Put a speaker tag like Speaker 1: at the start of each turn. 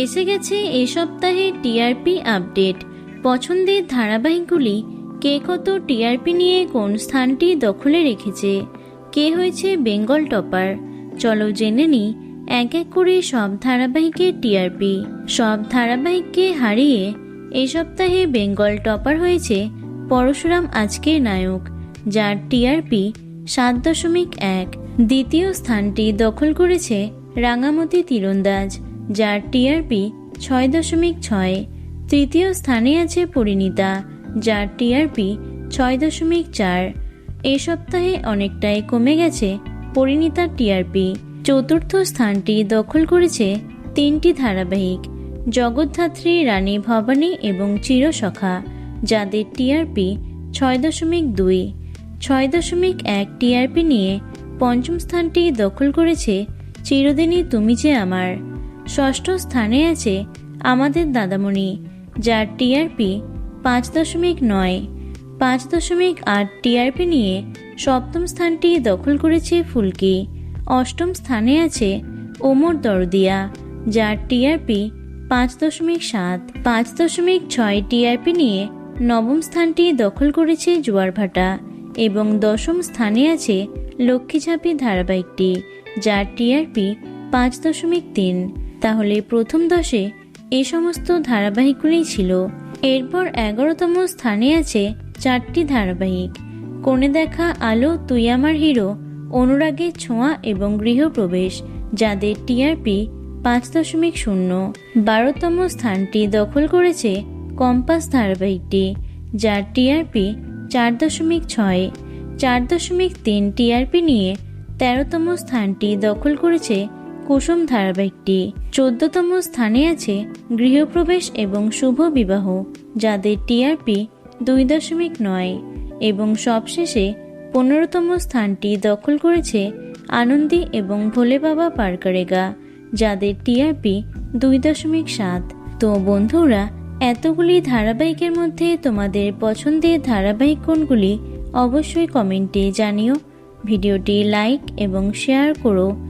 Speaker 1: এসে গেছে এ সপ্তাহে টিআরপি আপডেট পছন্দের ধারাবাহিকগুলি, কে কত টিআরপি নিয়ে কোন স্থানটি দখলে রেখেছে, কে হয়েছে বেঙ্গল টপার। চলো জেনে নিই এক এক করে সব ধারাবাহিকের টিআরপি সব ধারাবাহিককে হারিয়ে এই সপ্তাহে বেঙ্গল টপার হয়েছে পরশুরাম আজকের নায়ক, যার টিআরপি সাত দশমিক এক। দ্বিতীয় স্থানটি দখল করেছে রাঙামতি তীরন্দাজ। যার টিআরপি ছয় দশমিক ছয়। তৃতীয় স্থানে আছে পরিণীতা, যার টিআরপি ছয় দশমিক চার। এই সপ্তাহে অনেকটাই কমে গেছে পরিণীতার টিআরপি চতুর্থ স্থানটি দখল করেছে তিনটি ধারাবাহিক, জগদ্ধাত্রী, রানী ভবানী এবং চিরসখা, যাদের টিআরপি ছয় দশমিক দুই। ছয় দশমিক এক টিআরপি নিয়ে পঞ্চম স্থানটি দখল করেছে চিরদিনই তুমি যে আমার। ষষ্ঠ স্থানে আছে আমাদের দাদামণি, যার টিআরপি পাঁচ দশমিক নয়। পাঁচ দশমিক আট টিআরপি নিয়ে সপ্তম স্থানটি দখল করেছে ফুলকি। অষ্টম স্থানে আছে ওমর দরদিয়া, যার টিআরপি পাঁচ দশমিক সাত। পাঁচ দশমিক ছয় টিআরপি নিয়ে নবম স্থানটি দখল করেছে জোয়ারভাটা এবং দশম স্থানে আছে লক্ষ্মীঝাপি ধারাবাহিকটি, যার টিআরপি পাঁচ দশমিক তিন। তাহলে প্রথম দশে এই সমস্ত ধারাবাহিকগুলি ছিল। এরপর এগারোতম স্থানে আছে চারটি ধারাবাহিক। কোণে দেখা আলো, তুই আমার হিরো অনুরাগের ছোঁয়া এবং গৃহপ্রবেশ, যাদের টিআরপি পাঁচ দশমিক শূন্য। বারোতম স্থানটি দখল করেছে কম্পাস ধারাবাহিকটি, যার টিআরপি চার দশমিক ছয়। চার দশমিক তিন টিআরপি নিয়ে তেরোতম স্থানটি দখল করেছে কুসুম ধারাবাহিকটি চোদ্দতম স্থানে আছে গৃহপ্রবেশ এবং শুভ বিবাহ, যাদের টিআরপি দুই দশমিক নয় এবং সবশেষে পনেরোতম স্থানটি দখল করেছে আনন্দী এবং ভোলে বাবা পারকারেগা, যাদের টিআরপি দুই দশমিক সাত। তো বন্ধুরা, এতগুলি ধারাবাহিকের মধ্যে তোমাদের পছন্দের ধারাবাহিক কোনগুলি অবশ্যই কমেন্টে জানিও। ভিডিওটি লাইক এবং শেয়ার করো।